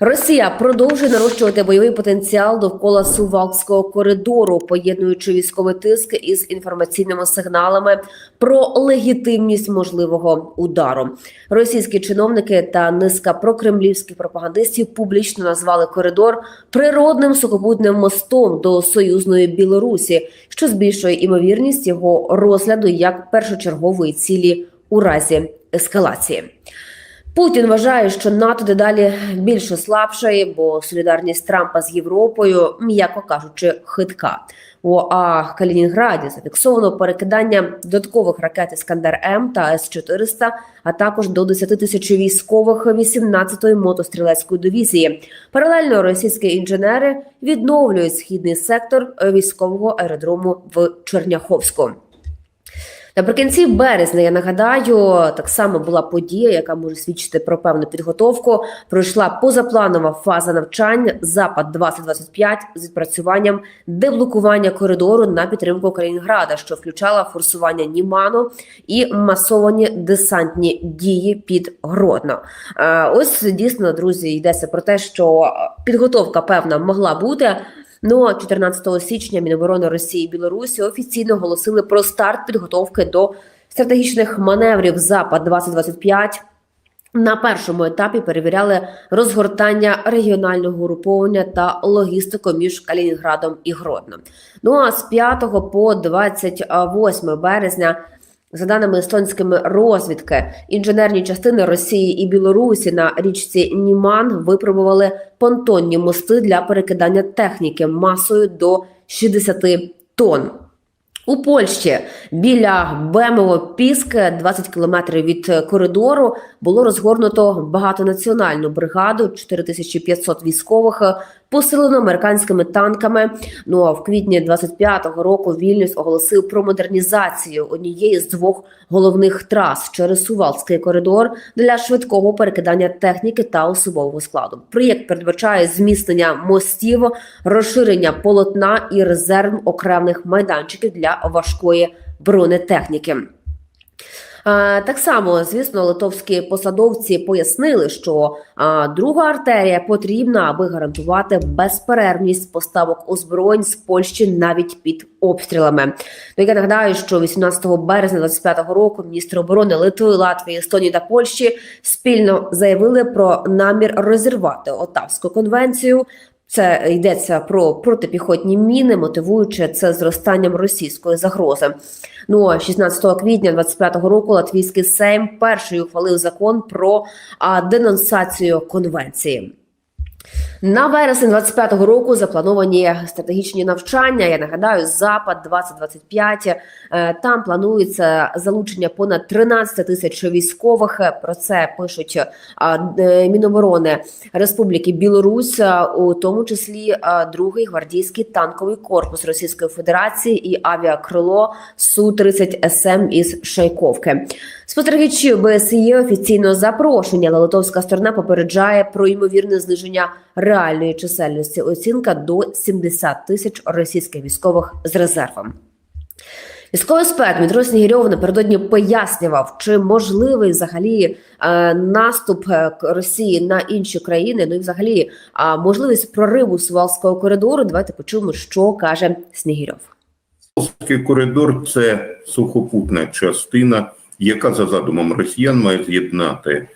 Росія продовжує нарощувати бойовий потенціал довкола Сувалкського коридору, поєднуючи військовий тиск із інформаційними сигналами про легітимність можливого удару. Російські чиновники та низка прокремлівських пропагандистів публічно назвали коридор природним сухопутним мостом до союзної Білорусі, що збільшує імовірність його розгляду як першочергової цілі у разі ескалації. Путін вважає, що НАТО дедалі більше слабшає, бо солідарність Трампа з Європою, м'яко кажучи, хитка. У а Калінінграді зафіксовано перекидання додаткових ракет Іскандер М та С-400, а також до 10 тисяч військових 18-ї мотострілецької дивізії. Паралельно російські інженери відновлюють східний сектор військового аеродрому в Черняховську. Наприкінці березня я нагадаю, так само була подія, яка може свідчити про певну підготовку. Пройшла позапланова фаза навчань Запад 2025 з відпрацюванням деблокування коридору на підтримку Калінінграда, що включала форсування Німану і масовані десантні дії під Гродно. Е, Ось дійсно, друзі, йдеться про те, що підготовка певна могла бути. Ну а 14 січня Міноборони Росії і Білорусі офіційно оголосили про старт підготовки до стратегічних маневрів Запад 2025 на першому етапі перевіряли розгортання регіонального груповання та логістику між Калінінградом і Гродно. Ну а з 5 по 28 березня. За даними естонськими розвідки, інженерні частини Росії і Білорусі на річці Німан випробували понтонні мости для перекидання техніки масою до 60 тонн. У Польщі біля Бемово Піск, 20 кілометрів від коридору, було розгорнуто багатонаціональну бригаду, 4500 військових, посилено американськими танками. Ну а в квітні 25-го року Вільнюс оголосив про модернізацію однієї з двох головних трас через Сувалський коридор для швидкого перекидання техніки та особового складу. Проєкт передбачає зміцнення мостів, розширення полотна і резерв окремих майданчиків для важкої бронетехніки. Е, Так само, звісно, литовські посадовці пояснили, що друга артерія потрібна, аби гарантувати безперервність поставок озброєнь з Польщі навіть під обстрілами. Ну, я нагадаю, що 18 березня 25 року міністри оборони Литви, Латвії, Естонії та Польщі спільно заявили про намір розірвати Отавську конвенцію. Це йдеться про протипіхотні міни, мотивуючи це зростанням російської загрози. Ну а 16 квітня 25-го року Латвійський Сейм перший ухвалив закон про денонсацію конвенції. На вересень 25-го року заплановані стратегічні навчання. Я нагадаю, запад 2025 Е, Там планується залучення понад 13 тисяч військових. Про це пишуть а, е, Міноборони Республіки Білорусь, у тому числі другий гвардійський танковий корпус Російської Федерації і авіакрило су 30 СМ із Шайковки. Спостерігачі ОБСЄ офіційно запрошення, але литовська сторона попереджає про ймовірне зниження реальної чисельності. Оцінка до 70 тисяч російських військових з резервом. Військовий експерт Дмитро Снігірьов напередодні пояснював, чи можливий взагалі е, наступ е, Росії на інші країни. Ну і взагалі а, можливість прориву Сувалського коридору. Давайте почуємо, що каже Снігірьов. Волзький коридор це сухопутна частина, яка за задумом росіян має з'єднати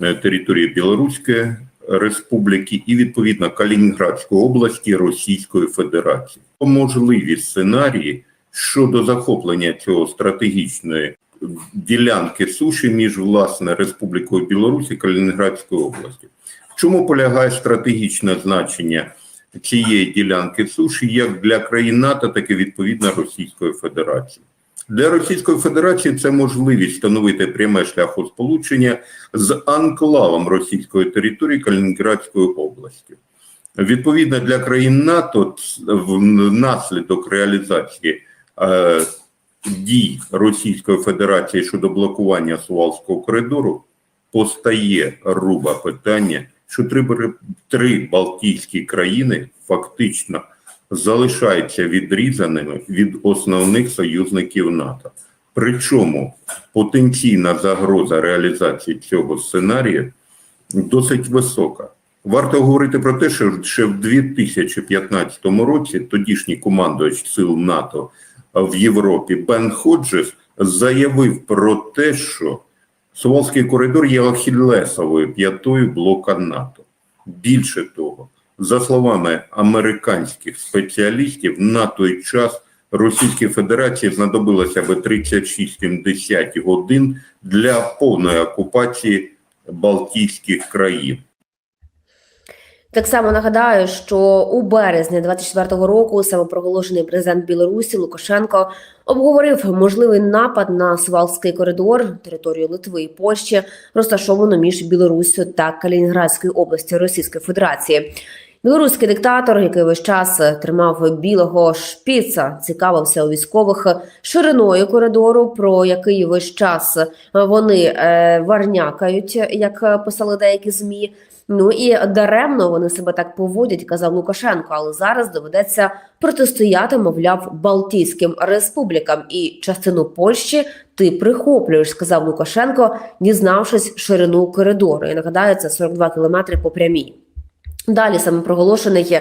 е, територію Білоруської республіки і відповідно Калінінградської області Російської Федерації. Можливі сценарії щодо захоплення цього стратегічної ділянки суші між власне Республікою Білорусь і Калінінградською. В чому полягає стратегічне значення цієї ділянки суші як для країн НАТО, так і відповідно Російської Федерації? Для Російської Федерації це можливість встановити пряме шляхосполучення з анклавом російської території Калінінградської області. Відповідно для країн НАТО, внаслідок реалізації е, дій Російської Федерації щодо блокування Сувалського коридору постає руба питання, що три, три Балтійські країни фактично залишаються відрізаними від основних союзників НАТО. Причому потенційна загроза реалізації цього сценарію досить висока. Варто говорити про те, що ще в 2015 році тодішній командувач сил НАТО в Європі Бен Ходжес заявив про те, що Сувалський коридор є ахіллесовою п'ятою блока НАТО. Більше того, за словами американських спеціалістів, на той час Російській Федерації знадобилося би 36,7 годин для повної окупації Балтійських країн. Так само нагадаю, що у березні 24-го року самопроголошений президент Білорусі Лукашенко обговорив можливий напад на Сувалський коридор, територію Литви і Польщі, розташовану між Білоруссю та Калінінградською областю Російської Федерації. Білоруський диктатор, який весь час тримав білого шпіца, цікавився у військових шириною коридору, про який весь час вони е, варнякають, як писали деякі змі. Ну і даремно вони себе так поводять, казав Лукашенко. Але зараз доведеться протистояти, мовляв, Балтійським республікам і частину Польщі ти прихоплюєш, сказав Лукашенко, дізнавшись ширину коридору. І нагадаю, це 42 кілометри по прямій. Далі саме проголошений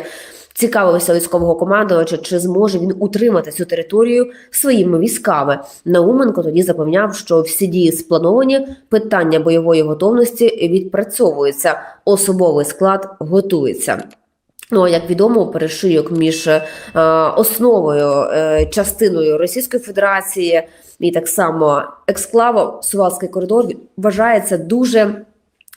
цікавився військового командувача, чи зможе він утримати цю територію своїми військами. Науменко тоді запевняв, що всі дії сплановані, питання бойової готовності відпрацьовуються, особовий склад готується. Ну, як відомо, перешийок між е, основою е, частиною Російської Федерації і так само ексклавом Сувалський коридор вважається дуже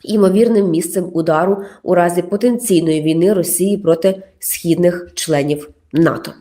імовірним місцем удару у разі потенційної війни Росії проти східних членів НАТО.